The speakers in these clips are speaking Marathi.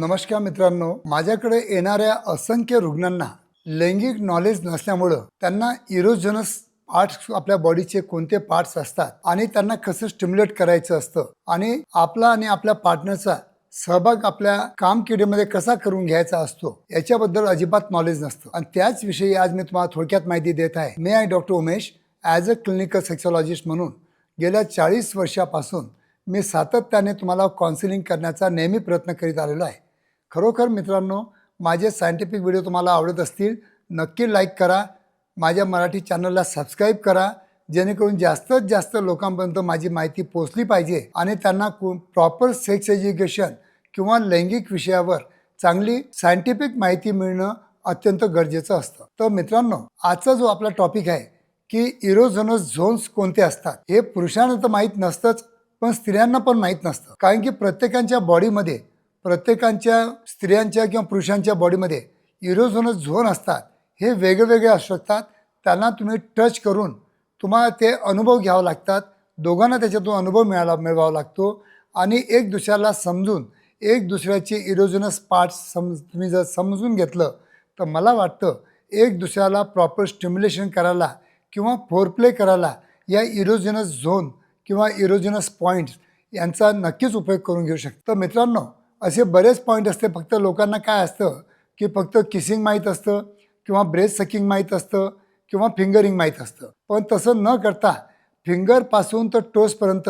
नमस्कार मित्रांनो. माझ्याकडे येणाऱ्या असंख्य रुग्णांना लैंगिक नॉलेज नसल्यामुळं त्यांना इरोजनस पार्ट्स आपल्या बॉडीचे कोणते पार्ट्स असतात आणि त्यांना कसं स्टिम्युलेट करायचं असतं आणि आपला आणि आपल्या पार्टनरचा सहभाग आपल्या कामकिडीमध्ये कसा करून घ्यायचा असतो याच्याबद्दल अजिबात नॉलेज नसतं. आणि त्याच विषयी आज मी तुम्हाला थोडक्यात माहिती देत आहे. मी आहे doctor Umesh as a clinical sexologist म्हणून गेल्या चाळीस वर्षापासून मी सातत्याने तुम्हाला काउन्सिलिंग करण्याचा नेहमी प्रयत्न करीत आलेलो आहे. खरोखर मित्रांनो माझे सायंटिफिक व्हिडिओ तुम्हाला आवडत असतील नक्की लाईक करा. माझ्या मराठी चॅनलला सबस्क्राईब करा. जेणेकरून जास्तीत जास्त लोकांपर्यंत माझी माहिती पोचली पाहिजे आणि त्यांना प्रॉपर सेक्स एज्युकेशन किंवा लैंगिक विषयावर चांगली सायंटिफिक माहिती मिळणं अत्यंत गरजेचं असतं. तर मित्रांनो आजचा जो आपला टॉपिक आहे की इरोझोनस झोन्स कोणते असतात? हे पुरुषांना तर माहीत नसतंच पण स्त्रियांना पण माहीत नसतं. कारण की प्रत्येकांच्या बॉडीमध्ये प्रत्येकांच्या स्त्रियांच्या किंवा पुरुषांच्या बॉडीमध्ये इरोझोनस झोन असतात. हे वेगवेगळे असू शकतात. त्यांना तुम्ही टच करून तुम्हाला ते अनुभव घ्यावं लागतात. दोघांना त्याच्यातून अनुभव मिळाला मिळवावा लागतो. आणि एक दुसऱ्याला समजून एक दुसऱ्याचे इरोजनस पार्ट्स सम तुम्ही जर समजून घेतलं तर मला वाटतं एक दुसऱ्याला प्रॉपर स्टिम्युलेशन करायला किंवा फोरप्ले करायला या इरोजनस झोन किंवा इरोजनस पॉईंट्स यांचा नक्कीच उपयोग करून घेऊ शकतो. मित्रांनो असे बरेच पॉईंट असते. फक्त लोकांना काय असतं की फक्त किसिंग माहीत असतं किंवा ब्रेस्ट सकिंग माहीत असतं किंवा फिंगरिंग माहीत असतं. पण तसं न करता फिंगरपासून तर टोसपर्यंत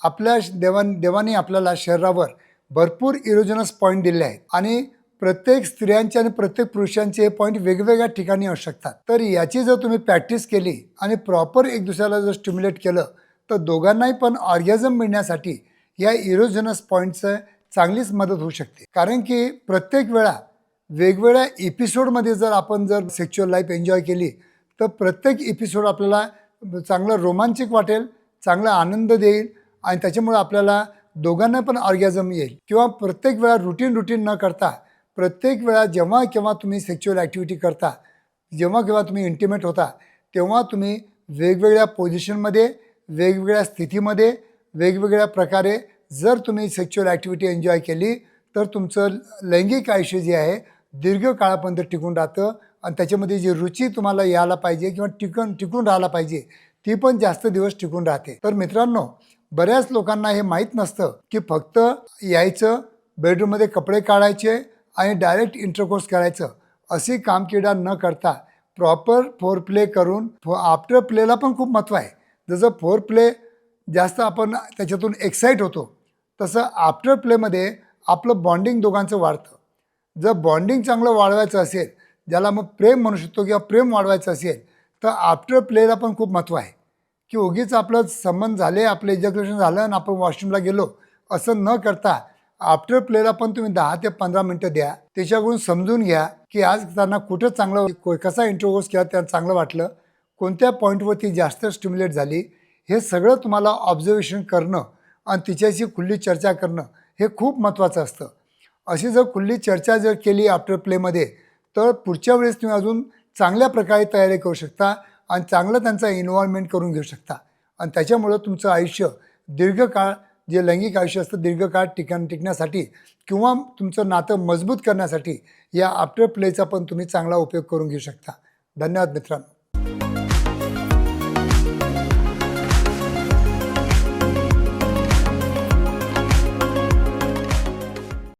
आपल्या देवा देवाने आपल्याला शरीरावर भरपूर इरोजनस पॉईंट दिले आहेत. आणि प्रत्येक स्त्रियांचे आणि प्रत्येक पुरुषांचे हे पॉईंट वेगवेगळ्या ठिकाणी असू शकतात. तर याची जर तुम्ही प्रॅक्टिस केली आणि प्रॉपर एक दुसऱ्याला जर स्टिम्युलेट केलं तर दोघांनाही पण ऑर्गॅझम मिळण्यासाठी या इरोजनस पॉईंटचं चांगलीच मदत होऊ शकते. कारण की प्रत्येक वेळा वेगवेगळ्या एपिसोडमध्ये जर आपण जर सेक्च्युअल लाईफ एन्जॉय केली तर प्रत्येक एपिसोड आपल्याला चांगलं रोमांचिक वाटेल चांगला आनंद देईल आणि त्याच्यामुळे आपल्याला दोघांना पण ऑर्गॅझम येईल. किंवा प्रत्येक वेळा रुटीन रुटीन न करता प्रत्येक वेळा जेव्हा केव्हा तुम्ही सेक्च्युअल ॲक्टिव्हिटी करता जेव्हा केव्हा तुम्ही इंटिमेट होता तेव्हा तुम्ही वेगवेगळ्या पोझिशनमध्ये वेगवेगळ्या स्थितीमध्ये वेगवेगळ्या प्रकारे जर तुम्ही सेक्च्युअल ॲक्टिव्हिटी एन्जॉय केली तर तुमचं लैंगिक आयुष्य जे आहे दीर्घ काळापर्यंत टिकून राहतं. आणि त्याच्यामध्ये जी रुची तुम्हाला यायला पाहिजे किंवा टिकून टिकून राहायला पाहिजे ती पण जास्त दिवस टिकून राहते. तर मित्रांनो बऱ्याच लोकांना हे माहीत नसतं की फक्त यायचं बेडरूममध्ये कपडे काढायचे आणि डायरेक्ट इंटरकोर्स करायचं अशी कामकिडा न करता प्रॉपर फोर प्ले करून फो आफ्टर प्लेला पण खूप महत्त्व आहे. जसं फोर प्ले जास्त आपण त्याच्यातून एक्साईट होतो तसं आफ्टर प्लेमध्ये आपलं बॉन्डिंग दोघांचं वाढतं. जर बॉन्डिंग चांगलं वाढवायचं असेल ज्याला मग प्रेम म्हणू शकतो किंवा प्रेम वाढवायचं असेल तर आफ्टर प्लेला पण खूप महत्त्व आहे. की उगीच आपलं संबंध झाले आपलं एज्युकेशन झालं आणि आपण वॉशरूमला गेलो असं न करता आफ्टर प्लेला पण तुम्ही दहा ते पंधरा मिनटं द्या. त्याच्याकडून समजून घ्या की आज त्यांना कुठं चांगलं को- कसा इंट्रोवर्स केला त्यांना चांगलं वाटलं कोणत्या पॉईंटवरती जास्त स्टिम्युलेट झाली हे सगळं तुम्हाला ऑब्झर्वेशन करणं आणि तिच्याशी खुल्ली चर्चा करणं हे खूप महत्त्वाचं असतं. अशी जर खुल्ली चर्चा जर केली आफ्टर प्लेमध्ये तर पुढच्या वेळेस तुम्ही अजून चांगल्या प्रकारे तयारी करू शकता आणि चांगलं त्यांचा इन्व्हॉल्वमेंट करून घेऊ शकता. आणि त्याच्यामुळं तुमचं आयुष्य दीर्घकाळ जे लैंगिक आयुष्य असतं दीर्घकाळ टिकण टिकण्यासाठी किंवा तुमचं नातं मजबूत करण्यासाठी या आफ्टर प्लेचा पण तुम्ही चांगला उपयोग करून घेऊ शकता. धन्यवाद मित्रांनो.